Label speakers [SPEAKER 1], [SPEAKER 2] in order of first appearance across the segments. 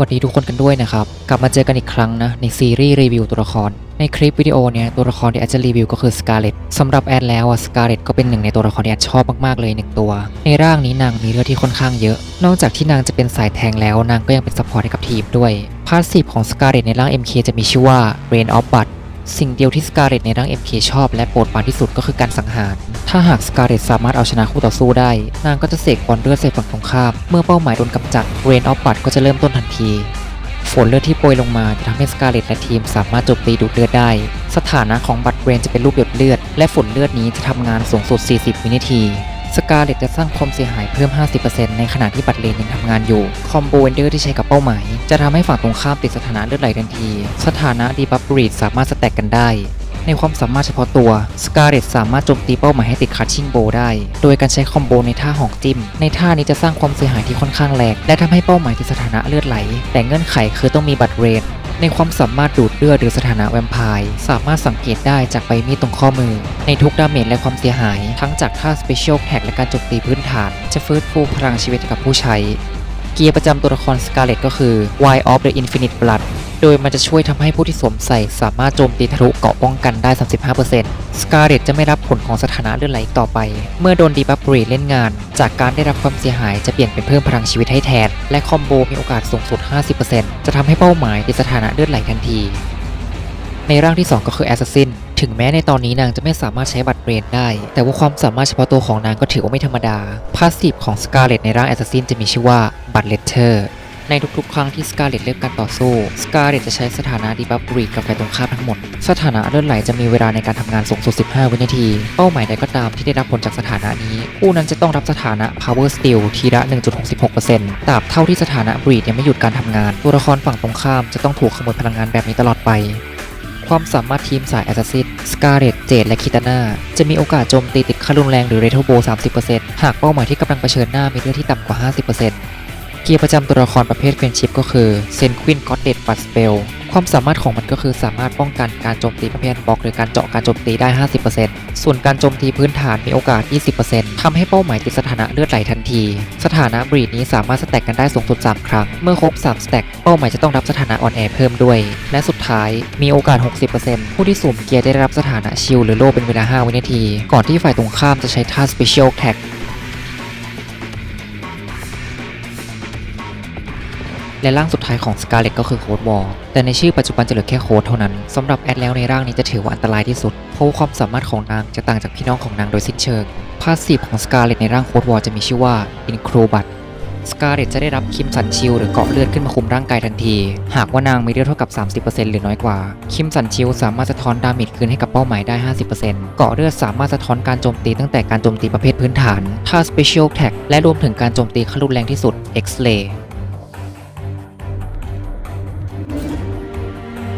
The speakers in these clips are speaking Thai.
[SPEAKER 1] วัสดีทุกคนกันด้วยนะครับ กลับมาเจอกันอีกครั้งนะในซีรีส์รีวิวตัวละคร ในคลิปวิดีโอเนี่ยตัวละครที่แอดจะรีวิวก็คือสกาเลตสำหรับแอดแล้วอะสกาเลตก็เป็นหนึ่งในตัวละครที่แอดชอบมากๆเลยหนึ่งตัว ในร่างนี้นางมีเลือดที่ค่อนข้างเยอะ นอกจากที่นางจะเป็นสายแทงแล้วนางก็ยังเป็นซัพพอร์ตให้กับทีมด้วยพาสซีฟของสกาเลตในร่าง MK จะมีชื่อว่า Rain of Blood สิ่งเดียวที่สกาเลตในร่าง MK ชอบและโปรดปรานที่สุดก็คือการสังหาร ถ้าหากสกาเลตสามารถเอาชนะคู่ต่อสู้ได้ นางก็จะเสกบอลเลือดใส่ฝั่งตรงข้าม เมื่อเป้าหมายโดนกำจัด Rain of Blood ก็จะเริ่มต้นทันที ฝนเลือดที่โปรยลงมาจะทำให้สกาเลตและทีมสามารถจมตีดูดเลือดได้ สถานะของบัตรเรนจะเป็นรูปหยดเลือด และฝนเลือดนี้จะทำงานสูงสุด 40 วินาที สกาเลตจะสร้างความเสียหายเพิ่ม 50%ในขณะที่บัตรเลนยังทำงานอยู่ คอมโบเวนเดอร์ที่ใช้กับเป้าหมาย จะทำให้ฝั่งตรงข้ามติดสถานะเลือดไหลทันที สถานะดีบัฟบรีดสามารถสแต็กกันได้ในความสามารถเฉพาะตัวสกาเลตสามารถโจมตีเป้าหมายให้ติดคัตชิ่งโบได้ โดยการใช้คอมโบในท่าหอกจิ้ม ในท่านี้จะสร้างความเสียหายที่ค่อนข้างแรงและทำให้เป้าหมายติดสถานะเลือดไหล แต่เงื่อนไขคือต้องมีบัตรเรน ในความสามารถดูดเลือดหรือสถานะแวมไพร์สามารถสังเกตได้จากใบมีดตรงข้อมือ ในทุกดาเมจและความเสียหาย ทั้งจากท่าสเปเชียลแท็กและการโจมตีพื้นฐาน จะฟื้นฟูพลังชีวิตกับผู้ใช้ เกียร์ประจำตัวละครสกาเลตก็คือ Why of the Infinite Blood โดยมันจะช่วยทำให้ผู้ที่สวมใส่สามารถโจมตีทะลุเกาะป้องกันได้ 35%สกาเลตจะไม่รับผลของสถานะเลือดไหลต่อไป เมื่อโดนดีบัฟบรีเล่นงาน จากการได้รับความเสียหายจะเปลี่ยนเป็นเพิ่มพลังชีวิตให้แทน และคอมโบมีโอกาสสูงสุด 50%จะทำให้เป้าหมายติดสถานะเลือดไหลทันที ในร่างที่ 2 ก็คือแอสซัสซินถึงแม้ในตอนนี้นางจะไม่สามารถใช้บัตรเรียนได้ แต่ว่าความสามารถเฉพาะตัวของนางก็ถือว่าไม่ธรรมดา พาสซีฟของสกาเลตในร่างแอสซัสซินจะมีชื่อว่า บัตเลเตอร์ ในทุกๆ ครั้งที่สกาเลตเริ่มการต่อสู้สกาเลตจะใช้สถานะดีบัฟบรีดกับฝ่ายตรงข้ามทั้งหมด สถานะเลือดไหลจะมีเวลาในการทำงานสูงสุด 15 วินาที เป้าหมายใดก็ตามที่ได้รับผลจากสถานะนี้ ผู้นั้นจะต้องรับสถานะ power steal ทีละ 1.66%ตราบเท่าที่สถานะบรีดยังไม่หยุดการทำงาน ตัวละครฝั่งตรงข้ามจะต้องถูกขโมยพลังงานแบบนี้ตลอดไปความสามารถทีมสายแอสซัสซินสกาเลตเจดและคิตาน่า จะมีโอกาสโจมตีติดค่ารุนแรงหรือเรโทโบ 30%หากเป้าหมายที่กำลังเผชิญหน้ามีเลือดที่ต่ำกว่า 50% เกียร์ประจำตัวละครประเภทเฟนชิพก็คือเซนควินก็อตเดดปัสเปลความสามารถของมันก็คือสามารถป้องกันการโจมตีประเภทบล็อก หรือการเจาะการโจมตีได้ 50%ส่วนการโจมตีพื้นฐานมีโอกาส 20%ทำให้เป้าหมายติดสถานะเลือดไหลทันที สถานะบรีดนี้สามารถสแต็กกันได้สูงสุด 3 ครั้ง เมื่อครบ 3 สแต็ก เป้าหมายจะต้องรับสถานะออนแอร์เพิ่มด้วย และสุดท้ายมีโอกาส 60%ผู้ที่สวมเกียร์ได้รับสถานะชิลหรือโล่เป็นเวลา 5 วินาที ก่อนที่ฝ่ายตรงข้ามจะใช้ท่า Special Attack และร่างสุดท้ายของ Scarlet ก็คือโค้ดวอลแต่ในชื่อปัจจุบันจะเหลือแค่โค้ดเท่านั้นสำหรับแอดแล้วในร่างนี้จะถือว่าอันตรายที่สุด เพราะความสามารถของนางจะต่างจากพี่น้องของนางโดยสิ้นเชิงพาสซีฟของ Scarlet ในร่างโค้ดวอลจะมีชื่อว่า Incrobat Scarlet จะได้รับคิมสันชิลหรือเกาะเลือดขึ้นมาคุมร่างกายทันที หากว่านางมีเลือดเท่ากับ 30%หรือน้อยกว่า คิมสันชิลสามารถสะท้อนดาเมจคืนให้กับเป้าหมายได้ 50%เกาะเลือดสามารถสะท้อนการโจมตีตั้งแต่การโจมตีประเภทพื้นฐานท่า Special Attack และรวมถึงการโจมตีขั้นรุนแรงที่สุด X-Ray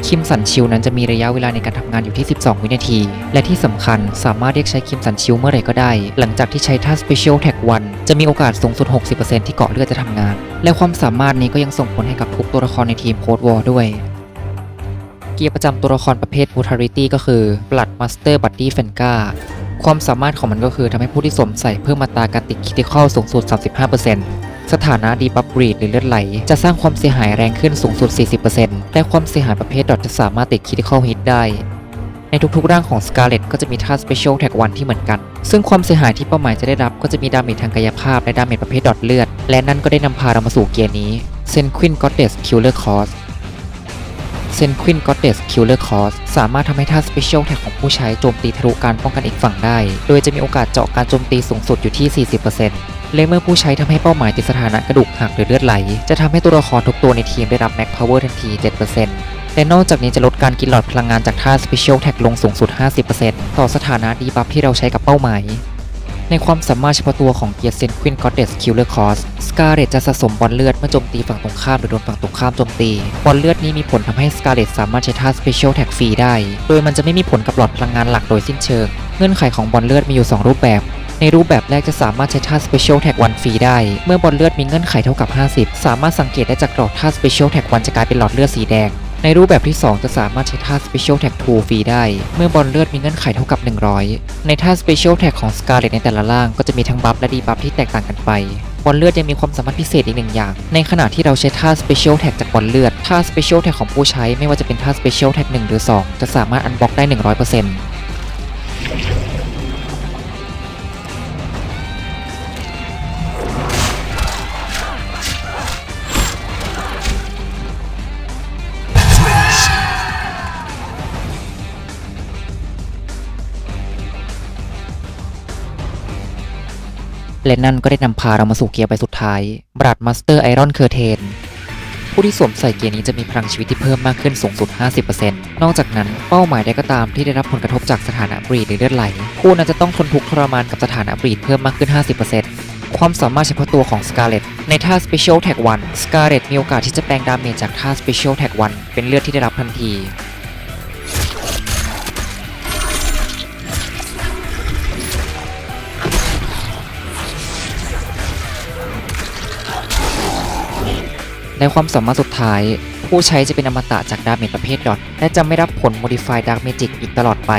[SPEAKER 1] คิมสันชิลนั้นจะมีระยะเวลาในการทำงานอยู่ที่ 12 วินาที และที่สำคัญสามารถเรียกใช้คิมสันชิลเมื่อไหร่ก็ได้ หลังจากที่ใช้ท่า Special Tag 1 จะมีโอกาสสูงสุด 60%ที่เกาะเลือดจะทำงาน และความสามารถนี้ก็ยังส่งผลให้กับทุกตัวละครในทีมโคดวอลด้วยเกียร์ประจำตัวละครประเภท Brutality ก็คือ Blood Master Buddy f e n g a ความสามารถของมันก็คือทำให้ผู้ที่สวมใส่เพิ่มอัตราการติดคิติคอลสูงสุด 35% สถานะดีบัฟบรีดหรือเลือดไหล จะสร้างความเสียหายแรงขึ้นสูงสุด 40%และความเสียหายประเภทดอทจะสามารถติดคิติคอลฮิตได้ ในทุกๆร่างของ Scarlet ก็จะมีท่า Special Tag 1ที่เหมือนกัน ซึ่งความเสียหายที่เป้าหมายจะได้รับก็จะมีดาเมจทางกายภาพและดาเมจประเภทดอทเลือด และนั่นก็ได้นำพาเรามาสู่เกียร์นี้ Sen Queen Goddess Killer Cross เซนควินก็อดเดสคิลเลอร์คอสสามารถทำให้ท่า Special Tag ของผู้ใช้โจมตีทะลุการป้องกันอีกฝั่งได้ โดยจะมีโอกาสเจาะการโจมตีสูงสุดอยู่ที่ 40% และเมื่อผู้ใช้ทำให้เป้าหมายติดสถานะกระดูกหักหรือเลือดไหล จะทำให้ตัวละครทุกตัวในทีมได้รับแม็กพาวเวอร์ทันที 7%และนอกจากนี้จะลดการกินหลอดพลังงานจากท่า Special Tag ลงสูงสุด 50%ต่อสถานะดีบัฟที่เราใช้กับเป้าหมายในความสามารถเฉพาะตัวของเกียร์เซนควินกอดเดสคิลเลอร์คอสสกาเลตจะสะสมบอลเลือดเมื่อโจมตีฝั่งตรงข้ามหรือโดนฝั่งตรงข้ามโจมตี บอลเลือดนี้มีผลทำให้สกาเลตสามารถใช้ท่า Special Tag ฟรีได้ โดยมันจะไม่มีผลกับหลอดพลังงานหลักโดยสิ้นเชิง เงื่อนไขของบอลเลือดมีอยู่ 2 รูปแบบ ในรูปแบบแรกจะสามารถใช้ท่า Special Tag 1ฟรีได้ เมื่อบอลเลือดมีเงื่อนไขเท่ากับ 50 สามารถสังเกตได้จากหลอดท่า Special Tag 1จะกลายเป็นหลอดเลือดสีแดง ในรูปแบบที่ 2 จะสามารถใช้ท่า Special Tag 2ฟรีได้ เมื่อบอลเลือดมีเงื่อนไขเท่ากับ 100 ในท่า Special Tag ของ Scarlet ในแต่ละล่างก็จะมีทั้งบัฟและดีบัฟที่แตกต่างกันไปบอลเลือดยังมีความสามารถพิเศษอีกหนึ่งอย่าง ในขณะที่เราใช้ท่า Special Tag จากบอลเลือด ท่า Special Tag ของผู้ใช้ไม่ว่าจะเป็นท่า Special Tag 1 หรือ 2 จะสามารถอันบล็อกได้ 100% และนั่นก็ได้นำพาเรามาสู่เกียร์ใบสุดท้าย บรัดมาสเตอร์ไอรอนเคอร์เทนผู้ที่สวมใส่เกียร์นี้จะมีพลังชีวิตที่เพิ่มมากขึ้นสูงสุด 50%นอกจากนั้นเป้าหมายใดก็ตามที่ได้รับผลกระทบจากสถานะบรีดหรือเลือดไหล ผู้นั้นจะต้องทนทุกข์ทรมานกับสถานะบรีดเพิ่มมากขึ้น 50%ความสามารถเฉพาะตัวของ Scarlet ในท่า Special Tag 1 Scarlet มีโอกาสที่จะแปลงดาเมจจากท่า Special Tag 1 เป็นเลือดที่ได้รับทันที ในความสามารถสุดท้าย ผู้ใช้จะเป็นอมตะจากดาเมจประเภทดอทและจะไม่รับผล Modify Dark Magic อีกตลอดไป